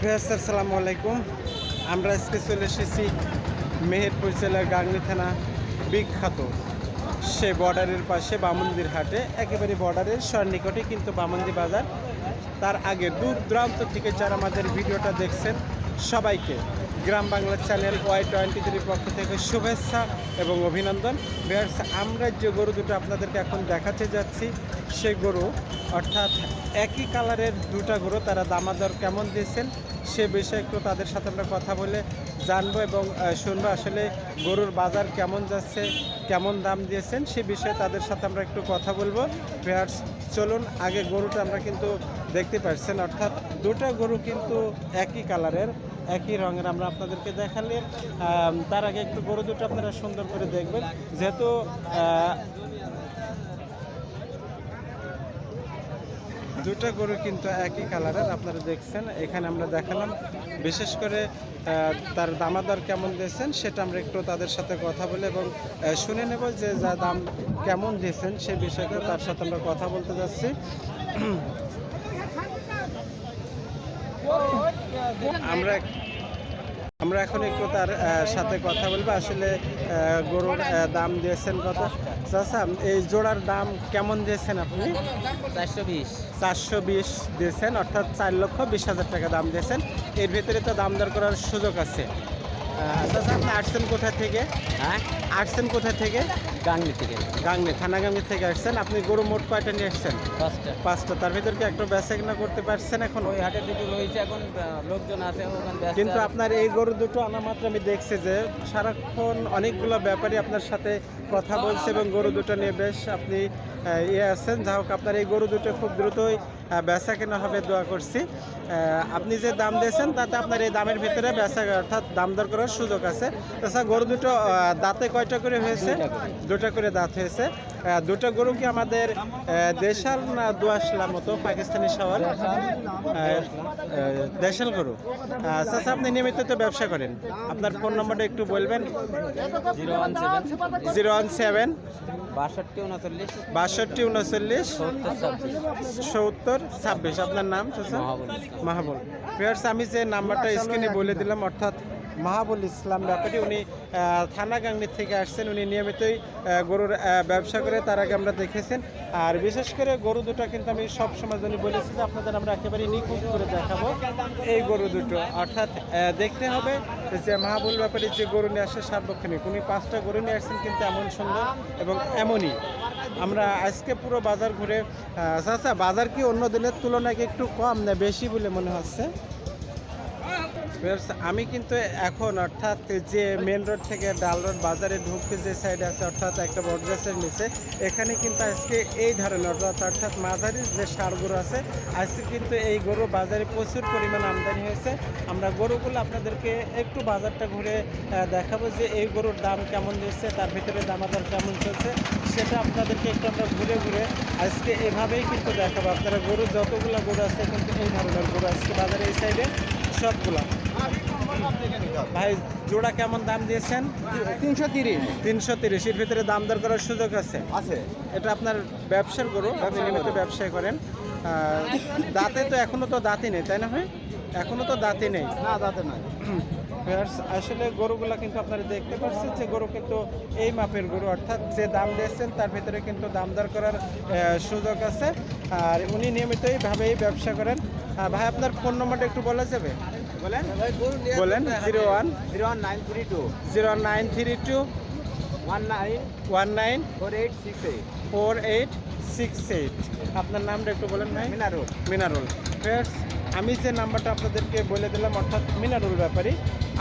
Viewers, আসসালামু আলাইকুম। আমরা আজকে চলে এসেছি মেহেরপুর জেলার গাংনি থানা বিখ্যাত। সে বর্ডারের পাশে বামন্দির হাটে। একেবারে বর্ডারের সন্নিকটে কিন্তু বামন্দি বাজার। তার আগে দূর দূরান্ত থেকে যারা আমাদের ভিডিওটা দেখছেন সবাইকে Gram Bangla channel Y twenty থ্রির পক্ষ থেকে শুভেচ্ছা এবং অভিনন্দন। ভিউয়ার্স আমরা যে গরু দুটো আপনাদেরকে এখন দেখাতে যাচ্ছি, সে গরু, অর্থাৎ একই কালারের দুটা গরু, তারা দামাদর কেমন দিয়েছেন সে বিষয়ে একটু তাদের সাথে আমরা কথা বলে জানব এবং শুনব আসলে গরুর বাজার কেমন যাচ্ছে, কেমন দাম দিয়েছেন সে বিষয়ে তাদের সাথে আমরা একটু কথা বলব। ভিউয়ার্স, চলুন, আগে গরুটা আমরা কিন্তু দেখতে পাচ্ছেন অর্থাৎ দুটো গরু কিন্তু একই কালারের, একই রঙের আমরা আপনাদেরকে দেখালে তার আগে একটু গরু দুটো আপনারা সুন্দর করে দেখবেন। যেহেতু দুটো গরু কিন্তু একই কালারের আপনারা দেখছেন। এখানে আমরা দেখালাম বিশেষ করে তার দামাদার কেমন দিয়েছেন সেটা আমরা একটু তাদের সাথে কথা বলি এবং শুনে নেব যে যা দাম কেমন দিয়েছেন সে বিষয়টা তার সাথে আমরা কথা বলতে যাচ্ছি। আমরা আমরা এখন একটু তার সাথে কথা বলব। আসলে গরুর দাম দিয়েছেন কত? চাচা এই জোড়ার দাম কেমন দিয়েছেন আপনি? চারশো বিশ। চারশো বিশ দিয়েছেন অর্থাৎ চার লক্ষ বিশ হাজার টাকা দাম দিয়েছেন। এর ভিতরে তো দাম দর করার সুযোগ আছে। চাচা আপনি আসছেন কোথা থেকে? হ্যাঁ? আসছেন কোথা থেকে? গাংনি থেকে। গাংনি থানাগাঙ্গি থেকে আসছেন। আপনি গরু মোট কয়টা নিয়ে আসছেন? পাঁচটা। পাঁচটা। তার ভিতরে কি একটু বেচা কিনা করতে পারছেন এখন? ওই হাটে দুটো রয়েছে এখন লোকজন আছে ওখানে কিন্তু আপনার এই গরু দুটো আনা মাত্র আমি দেখছি যে সারাক্ষণ অনেকগুলো ব্যাপারী আপনার সাথে কথা বলছে এবং গরু দুটো নিয়ে বেশ আপনি ইয়ে আছেন। যা হোক আপনার এই গরু দুটো খুব দ্রুতই বেচা কেনা হবে দোয়া করছি। আপনি যে দাম দিয়েছেন, তাতে আপনার এই দামের ভিতরে বেচা অর্থাৎ দাম দর করার সুযোগ আছে। তাছাড়া গরু দুটো দাঁতে কয়টা করে হয়েছে? দুটা করে। দাঁত হয়েছে। দুটো গরু কি আমাদের দেশাল না দুয়াশলা মতো পাকিস্তানি শহর দেশাল গরু। আচ্ছা আপনি নিয়মিত তো ব্যবসা করেন। আপনার ফোন নম্বরটা একটু বলবেন। Zero one seven. Zero one seven বাষট্টি উনচল্লিশ। বাষট্টি উনচল্লিশ সত্তর ছাব্বিশ। আপনার নাম মহাবল। মাহাবুল। ভিউয়ার্স আমি যে নাম্বারটা স্ক্রিনে বলে দিলাম অর্থাৎ মাহাবুল ইসলাম ব্যাপারী উনি আহ, থানাগাংনি থেকে আসছেন। উনি নিয়মিতই গরুর ব্যবসা করে তার আগে আমরা দেখেছেন। আর বিশেষ করে গরু দুটো কিন্তু আমি সব সময় জন্য বলেছি যে আপনাদের আমরা একেবারে নিখুঁত করে দেখাবো। এই গরু দুটো অর্থাৎ দেখতে হবে যে মাহাবুল ব্যাপারী যে গরু নিয়ে আসে সার্বক্ষণিক। উনি পাঁচটা গরু নিয়ে আসছেন কিন্তু এমন সুন্দর এবং এমনই। আমরা আজকে পুরো বাজার ঘুরে আহ, আচ্ছা বাজার কি অন্য দিনের তুলনায় একটু কম না বেশি বলে মনে হচ্ছে? আমি কিন্তু এখন অর্থাৎ যে মেন রোড থেকে ডাল রোড বাজারে ঢুকতে যে সাইডে আছে, অর্থাৎ একটা বটগাছের নিচে, এখানে কিন্তু আজকে এই ধরনের, অর্থাৎ অর্থাৎ মাঝারি যে সার গরু আছে, আজকে কিন্তু এই গরু বাজারে প্রচুর পরিমাণ আমদানি হয়েছে। আমরা গরুগুলো আপনাদেরকে একটু বাজারটা ঘুরে দেখাবো যে এই গরুর দাম কেমন দিচ্ছে, তার ভিতরে দামাদার কেমন চলছে, সেটা আপনাদেরকে একটু আমরা ঘুরে ঘুরে আজকে এভাবেই কিন্তু দেখাবো। আপনারা গরু যতগুলো গরু আছে, কিন্তু এই ধরনের গরু আজকে বাজারে এই সাইডে সবগুলা। ভাই জোড়া কেমন দাম দিয়েছেন? তিনশো তিরিশ। তিনশো তিরিশ এর ভিতরে দাম দর করার সুযোগ আছে? আছে। এটা আপনার ব্যবসার গরু আপনি নিয়মিত ব্যবসা করেন। দাঁতে তো এখনও তো দাঁতই নেই তাই না ভাই? এখনও তো দাঁতই নেই। না তাতে নাই। আসলে গরুগুলা কিন্তু আপনারা দেখতে পাচ্ছেন যে গরু কিন্তু এই মাপের গরু অর্থাৎ যে দাম দিয়েছেন তার ভিতরে কিন্তু দাম দর করার সুযোগ আছে। আর উনি নিয়মিতই ভাবেই ব্যবসা করেন। আহ, ভাই আপনার ফোন নম্বরটা একটু বলা যাবে? বলেন। বলেন zero one. Zero one nine three two. Zero nine three two. One nine one nine four eight six eight. Four eight six eight. আপনার নামটা একটু বলেন ভাই। মিনারুল। মিনারুল। ফ্রেন্ডস আমি যে নাম্বারটা আপনাদেরকে বলে দিলাম অর্থাৎ মিনারুল ব্যাপারী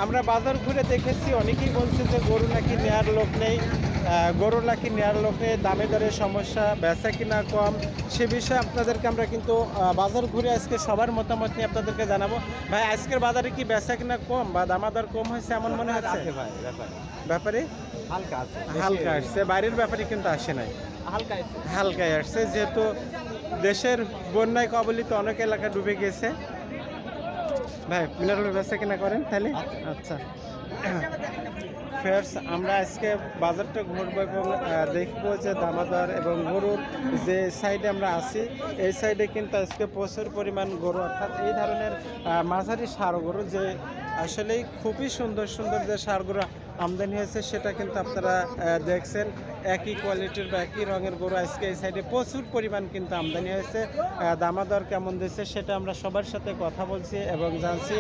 আমরা বাজার ঘুরে দেখেছি অনেকেই বলছে যে গরু নাকি নেয়ার লোক নেই। আহ, গরু নাকি নেয়ার লোক দামে দরে সমস্যা বেচা কিনা কম সে বিষয়ে আপনাদেরকে আমরা কিন্তু বাজার ঘুরে আজকে সবার মতামত নিয়ে আপনাদেরকে জানাব। ভাই আজকের বাজারে কি বেচা কিনা কম বা দামাদার কম হয়েছে এমন মনে হচ্ছে? ব্যাপারে। ব্যাপারে? হালকা আছে। হালকা আসছে বাইরের ব্যাপারে কিন্তু আসে নাই। হালকা হালকায় আসছে যেহেতু দেশের বন্যায় কবলিত অনেক এলাকা ডুবে গেছে। ভাই মিনারেল ব্যবসা কিনা করেন তাহলে? আচ্ছা। ফেয়ার্স, আমরা আজকে বাজারটা ঘুরবো এবং দেখব যে দামাদার এবং গরুর যে সাইডে আমরা আছি, এই সাইডে কিন্তু আজকে প্রচুর পরিমাণ গরু, অর্থাৎ এই ধরনের মাঝারি সার গরু যে আসলেই খুবই সুন্দর সুন্দর যে সারগুলো আমদানি হয়েছে সেটা কিন্তু আপনারা দেখছেন। একই কোয়ালিটির বা একই রঙের গরু আজকে এই সাইডে প্রচুর পরিমাণ কিন্তু আমদানি হয়েছে। দামাদর কেমন দিচ্ছে সেটা আমরা সবার সাথে কথা বলছি এবং জানছি।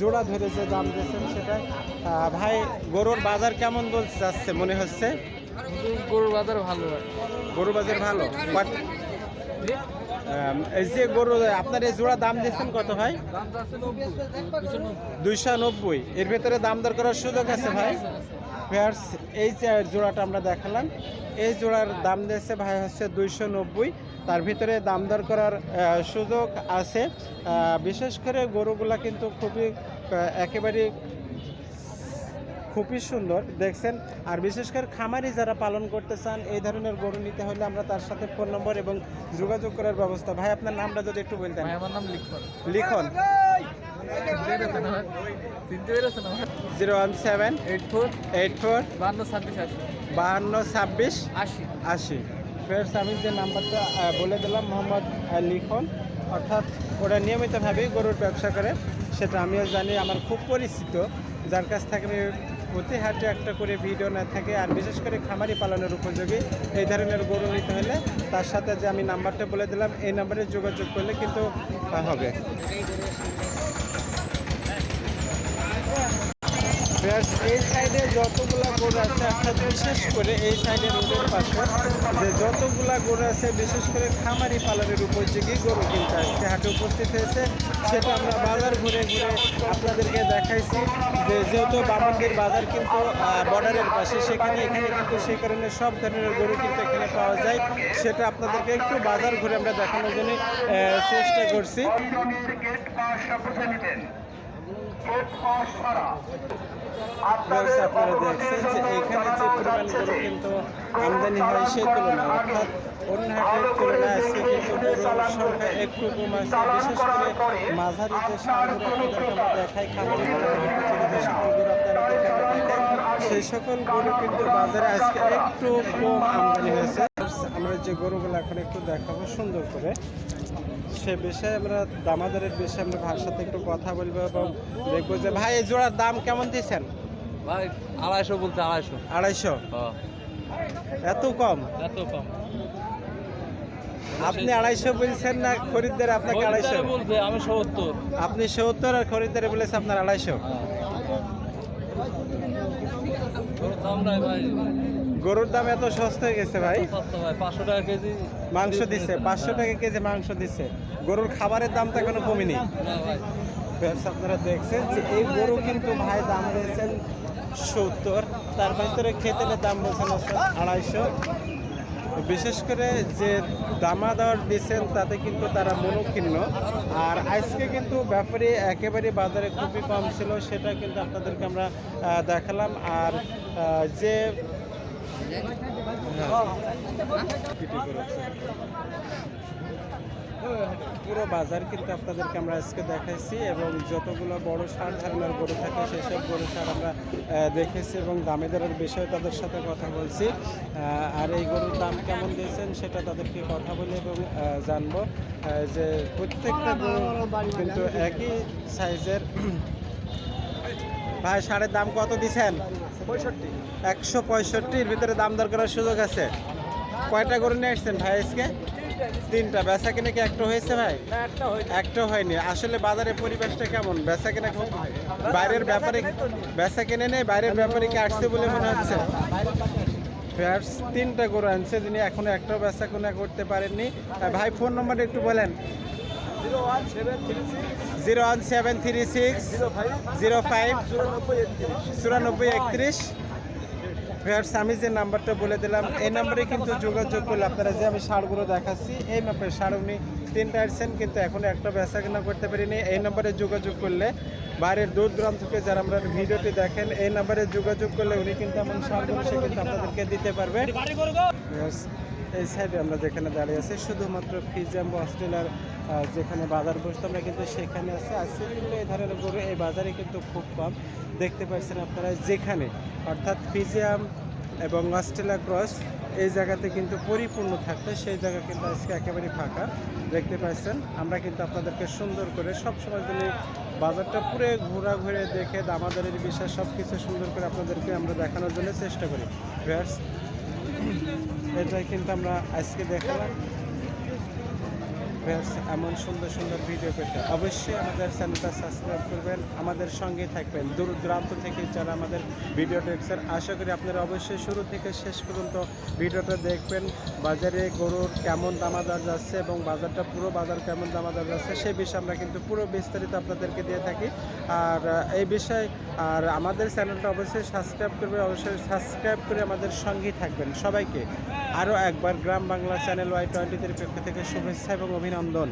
জোড়া ধরে যে দাম দিয়েছেন সেটা। ভাই গরুর বাজার কেমন বলতে যাচ্ছে মনে হচ্ছে? গরুর বাজার ভালো। গরুর বাজার ভালো? বাট এই যে গরু, আপনার এই জোড়া দাম দিচ্ছেন কত ভাই? দুইশো নব্বই এর ভেতরে দাম দর করার সুযোগ আছে ভাই? পেয়ার্স এই যে জোড়াটা আমরা দেখালাম, এই জোড়ার দাম দিয়েছে ভাই হচ্ছে দুইশো নব্বই তার ভিতরে দাম দর করার সুযোগ আছে। বিশেষ করে গরুগুলা কিন্তু খুবই একেবারে খুবই সুন্দর। দেখছেন? আর বিশেষ করে খামারি যারা পালন করতে চান এই ধরনের গরু নিতে হলে আমরা তার সাথে ফোন নম্বর এবং যোগাযোগ করার ব্যবস্থা। ভাই আপনার নামটা যদি একটু বলতেন। আমার নাম Likhon. Likhon. Zero one seven eight four eight four বান্ন ছাব্বিশ আশি বাহান্ন ছাব্বিশ আশি। আশি। ফেরস আমি যে নাম্বারটা বলে দিলাম মোহাম্মদ লিখন। অর্থাৎ ওরা নিয়মিতভাবেই গরুর ব্যবসা করে সেটা আমিও জানি আমার খুব পরিচিত। যার কাছ থেকে আমি হাটে একটা করে ভিডিও না থাকে, আর বিশেষ করে খামারি পালনের উপযোগী। এই ধরনের গরু নিতে হলে তার সাথে যে আমি নাম্বারটা বলে দিলাম, এই নাম্বারে যোগাযোগ করলে কিন্তু হবে। এই সাইডে যতগুলা গরু আছে অর্থাৎ বিশেষ করে এই সাইডে রোডের পাশে, যে যতগুলা গরু আছে, বিশেষ করে খামারি পালনের উপযোগী গরু কিন্তু আজকে হাটে উপস্থিত হয়েছে। সেটা আমরা বাজার ঘুরে ঘুরে আপনাদেরকে দেখাইছি যে যেহেতু বামন্দির বাজার কিন্তু বর্ডারের পাশে, সেখানে এখানে কিন্তু সেই কারণে সব ধরনের গরু কিন্তু এখানে পাওয়া যায়। সেটা আপনাদেরকে একটু বাজার ঘুরে আমরা দেখানোর জন্য চেষ্টা করছি। ব্যবসা আপনারা দেখছেন যে এখানে যে কিন্তু আমদানি হয় সেই তুলনায় অর্থাৎ অন্য হাটের তুলনায় আজকে কিন্তু গরুর সংখ্যা একটু কম আছে। বিশেষ করে মাঝারি যে সারগুলো আপনাদেরকে দেখাই খামারি সেই সকল গরু কিন্তু বাজারে আজকে একটু কম আমদানি হয়েছে। যে গরুগুলো এখন একটু দেখাবো সুন্দর করে। সে বিষয়ে আমরা দামাদারের বিষয়ে আমরা ভাইয়ের সাথে একটু কথা বলব এবং দেখব যে ভাই এই জোড়ার দাম কেমন দিয়েছেন ভাই আড়াইশো বলতে আড়াইশো। আড়াইশো? এত কম? এত কম। আপনি আড়াইশো বলছেন না খরিদ্দার আপনাকে আড়াইশো? বলতে আমি সত্তর। আপনি সত্তর আর খরিদ্দারে বলেছে আপনার আড়াইশো? ভাই। গরুর দাম এত সস্তা হয়ে গেছে ভাই? পাঁচশো টাকা কেজি মাংস দিচ্ছে পাঁচশো টাকা কেজি মাংস দিচ্ছে গরুর খাবারের দাম তো এখনও কমেনি। আপনারা দেখছেন যে এই গরু কিন্তু ভাই দাম দিয়েছেন সত্তর তার ভিতরে খেতেলে দাম বলছেন আড়াইশো। বিশেষ করে যে দামাদর দিচ্ছেন তাতে কিন্তু তারা মনোক্ষীর্ণ আর আজকে কিন্তু ব্যাপারে একেবারে বাজারে খুবই কম ছিল সেটা কিন্তু আপনাদেরকে আমরা দেখালাম। আর যে পুরো বাজার কিন্তু আপনাদেরকে আমরা আজকে দেখাইছি এবং যতগুলো বড় সার ধারণার গরু থাকে, সেসব গরু সার আমরা দেখেছি এবং দামে দরের বিষয়ে তাদের সাথে কথা বলছি। আর এই গরুর দাম কেমন দিয়েছেন সেটা তাদেরকে কথা বলে এবং জানব। যে প্রত্যেকটা গরু কিন্তু একই সাইজের ভাই সারের দাম কত দিছেন? পঁয়ষট্টি। একশো পঁয়ষট্টির ভিতরে দাম দর করার সুযোগ আছে। কয়টা গরু নিয়ে আসছেন ভাই আজকে? তিনটা বেচা কিনে কি একটা হয়েছে ভাই? একটা হয়নি। আসলে বাজারে পরিবেশটা কেমন? বেচা কিনে খুব বাইরের ব্যাপারে বেচা কিনে নেই বাইরের ব্যাপারে কি আসছে বলে মনে হচ্ছে? তিনটা গরু আনছে যিনি এখনও একটাও বেচা কিনা করতে পারেননি। ভাই ফোন নম্বরটা একটু বলেন। Zero one seven three six, zero five, চুরানব্বই একত্রিশ। একত্রিশ আমি যে নাম্বারটা বলে দিলাম, এই নাম্বারে কিন্তু যোগাযোগ করলে আপনারা যে আমি সারগুলো দেখাচ্ছি, এই মাপের সার উনি তিনটা আসছেন কিন্তু এখনও একটা বেচা কেনা করতে পারিনি। এই নাম্বারে যোগাযোগ করলে বাইরের দূর দূরান্ত থেকে যারা আমরা ভিডিওটি দেখেন, এই নাম্বারে যোগাযোগ করলে উনি কিন্তু এমন সারগুলো সে কিন্তু আপনাদেরকে দিতে পারবে। এই সাইডে আমরা যেখানে দাঁড়িয়ে আছি, শুধুমাত্র ফিজাম্বো অস্ট্রেলিয়ার যেখানে বাজার বসতো আমরা কিন্তু সেখানে আছে। আজকে কিন্তু এই ধরনের গরু এই বাজারে কিন্তু খুব কম। দেখতে পাচ্ছেন আপনারা যেখানে, অর্থাৎ ফিজিয়াম এবং অস্ট্রেলিয়া ক্রস এই জায়গাতে কিন্তু পরিপূর্ণ থাকতো। সেই জায়গা কিন্তু আজকে একেবারে ফাঁকা। দেখতে পাচ্ছেন, আমরা কিন্তু আপনাদেরকে সুন্দর করে সব সময় জন্য বাজারটা পুরো ঘোরা ঘুরে দেখে, দামাদারের বিষয় সব কিছু সুন্দর করে আপনাদেরকে আমরা দেখানোর জন্য চেষ্টা করি। ভিউয়ার্স, এটাই কিন্তু আমরা আজকে দেখালাম। ভিউয়ার্স এমন সুন্দর সুন্দর ভিডিও পেতে অবশ্যই আমাদের চ্যানেলটা সাবস্ক্রাইব করবেন, আমাদের সঙ্গে থাকবেন। দূর দূরান্ত থেকে যারা আমাদের ভিডিও দেখছেন, আশা করি আপনারা অবশ্যই শুরু থেকে শেষ পর্যন্ত ভিডিওটা দেখবেন। বাজারে গরুর কেমন দামাদার যাচ্ছে এবং বাজারটা, পুরো বাজার কেমন দামাদার যাচ্ছে সেই বিষয়ে আমরা কিন্তু পুরো বিস্তারিত আপনাদেরকে দিয়ে থাকি। আর এই বিষয়ে, আর আমাদের চ্যানেলটা অবশ্যই সাবস্ক্রাইব করবে, অবশ্যই সাবস্ক্রাইব করে আমাদের সঙ্গেই থাকবেন। সবাইকে আরও একবার Gram Bangla channel Y twenty থ্রির পক্ষ থেকে শুভেচ্ছা এবং অভিনন্দন